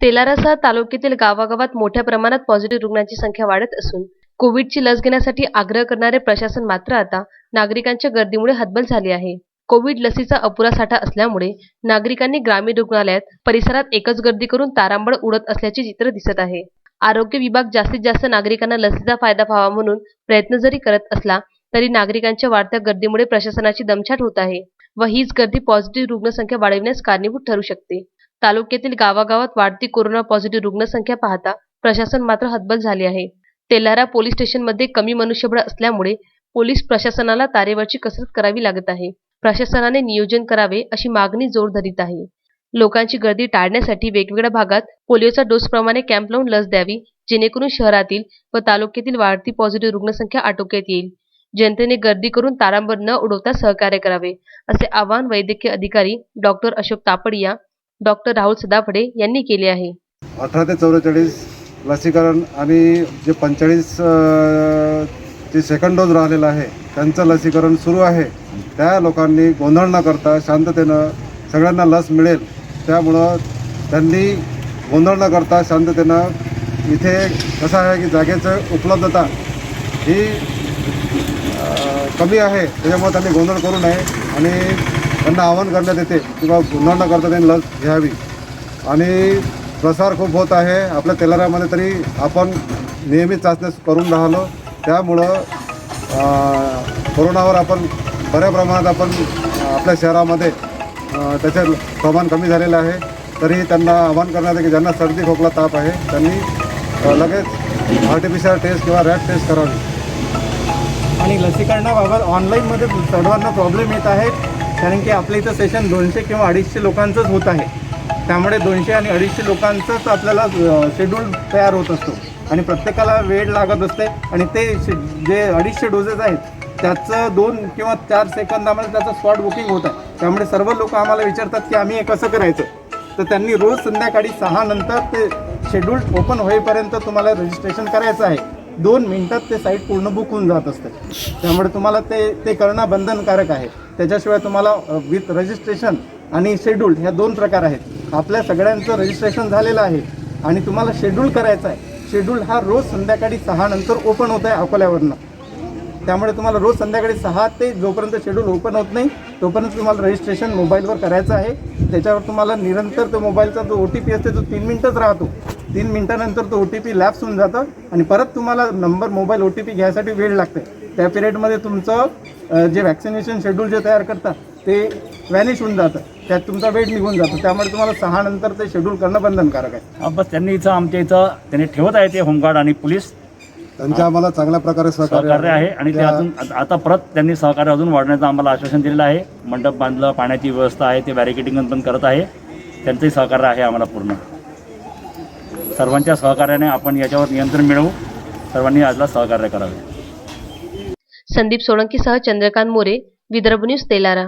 तेलारासह तालुक्यातील गावागावात मोठ्या प्रमाणात पॉझिटिव्ह रुग्णांची संख्या वाढत असून कोविडची लस घेण्यासाठी आग्रह करणारे प्रशासन मात्र आता नागरिकांच्या गर्दीमुळे हतबल झाले आहे. कोविड लसीचा अपुरा साठा असल्यामुळे नागरिकांनी ग्रामीण रुग्णालयात परिसरात एकच गर्दी करून तारांबळ उडत असल्याचे चित्र दिसत आहे. आरोग्य विभाग जास्तीत जास्त नागरिकांना लसीचा फायदा व्हावा म्हणून प्रयत्न जरी करत असला तरी नागरिकांच्या वाढत्या गर्दीमुळे प्रशासनाची दमछाट होत आहे व हीच गर्दी पॉझिटिव्ह रुग्णसंख्या वाढविण्यास कारणीभूत ठरू शकते. तालुक्यातील गावागावात वाढती कोरोना पॉझिटिव्ह रुग्णसंख्या पाहता प्रशासन मात्र हतबल झाले आहे. तेल्हारा पोलीस स्टेशनमध्ये कमी मनुष्यबळ असल्यामुळे पोलीस प्रशासनाला तारेवरची कसरत करावी लागत आहे. प्रशासनाने नियोजन करावे अशी मागणी जोर धरीत आहे. लोकांची गर्दी टाळण्यासाठी वेगवेगळ्या भागात पोलिओचा डोसप्रमाणे कॅम्प लावून लस द्यावी जेणेकरून शहरातील व तालुक्यातील वाढती पॉझिटिव्ह रुग्णसंख्या आटोक्यात येईल. जनतेने गर्दी करून तारांबर न उडवता सहकार्य करावे असे आवाहन वैद्यकीय अधिकारी डॉक्टर अशोक तापडिया डॉक्टर राहुल सदाफडे यांनी केले आहे. अठरा ते चौवेचाळीस लसीकरण आणि जे पंचेचाळीस जे सेकंड डोस राहिलेला आहे त्यांचं लसीकरण सुरू आहे. त्या लोकांनी गोंधळ न करता शांततेनं सगळ्यांना लस मिळेल. त्यामुळं त्यांनी गोंधळ न करता शांततेनं इथे कसं आहे की जागेचं उपलब्धता ही कमी आहे. त्याच्यामुळे त्यांनी गोंधळ करू नये आणि त्यांना आवाहन करण्यात येते की बा गोंधळ न करता त्यांनी लस घ्यावी. आणि प्रसार खूप होत आहे. आपल्या तेलाऱ्यामध्ये तरी आपण नियमित चाचण्या करून राहिलो. त्यामुळं कोरोनावर आपण बऱ्या प्रमाणात आपण आपल्या शहरामध्ये त्याचे प्रमाण कमी झालेलं आहे. तरी त्यांना आवाहन करण्यात आहे की ज्यांना सर्दी खोकला ताप आहे त्यांनी लगेच R T P C R test किंवा रॅट टेस्ट करावी. आणि लसीकरणाबाबत ऑनलाईनमध्ये सर्वांना प्रॉब्लेम येत आहेत. कारण की आपल्या इथं सेशन दोनशे किंवा अडीचशे लोकांचंच होत आहे. त्यामुळे दोनशे आणि अडीचशे लोकांचंच आपल्याला शेड्यूल तयार होत असतो. आणि प्रत्येकाला वेळ लागत असते. आणि ते शे- जे अडीचशे डोसेस आहेत त्याचं दोन किंवा चार सेकंदामध्ये त्याचं स्पॉट बुकिंग होतं त्यामुळे सर्व लोक आम्हाला विचारतात की आम्ही हे कसं करायचं? तर त्यांनी रोज संध्याकाळी सहा नंतर ते शेड्यूल ओपन होईपर्यंत तुम्हाला रजिस्ट्रेशन करायचं आहे. दोन मिनिटात ते साईट पूर्ण बुक होऊन जात असते. त्यामुळे तुम्हाला ते ते करणं बंधनकारक आहे. त्याच्याशिवाय तुम्हाला विथ रजिस्ट्रेशन आणि शेड्यूल ह्या दोन प्रकार आहेत. आपल्या सगळ्यांचं रजिस्ट्रेशन झालेलं आहे आणि तुम्हाला शेड्यूल करायचं आहे. शेड्यूल हा रोज संध्याकाळी सहा नंतर ओपन होत आहे अकोल्यावरनं. त्यामुळे तुम्हाला रोज संध्याकाळी सहा ते जोपर्यंत शेड्यूल ओपन होत नाही तोपर्यंत तुम्हाला रजिस्ट्रेशन मोबाईलवर करायचं आहे. त्याच्यावर तुम्हाला निरंतर तो मोबाईलचा जो ओ टी पी असते तो तीन मिनटंच राहतो. तीन मिनटानंतर तो ओ टी पी लॅप्स होऊन जातं आणि परत तुम्हाला number mobile O T P घ्यायसाठी वेळ लागते. त्या पिरियडमध्ये तुमचं जे वॅक्सिनेशन शेड्यूल जे तयार करतात ते व्हॅनिश होऊन जातं. त्यात तुमचा वेळ निघून जातो. त्यामुळे तुम्हाला सहा नंतर ते शेड्यूल करणं बंधनकारक आहे. बस त्यांनी इथं आमच्या इथं त्यांनी ठेवत आहे ते होमगार्ड आणि पोलीस त्यांच्या आम्हाला चांगल्या प्रकारे सहकार्य आहे. आणि ते अजून आता- आता परत त्यांनी सहकार्य अजून वाढण्याचं आम्हाला आश्वासन दिलेलं आहे. मंडप बांधलं पाण्याची व्यवस्था आहे ते बॅरिकेटिंग पण करत आहे. त्यांचंही सहकार्य आहे आम्हाला पूर्ण. सर्वांच्या सहकार्याने आपण याच्यावर नियंत्रण मिळवू. सर्वांनी आजला सहकार्य करावे. संदीप सोळंकीसह चंद्रकांत मोरे विदर्भ न्यूज तेलारा.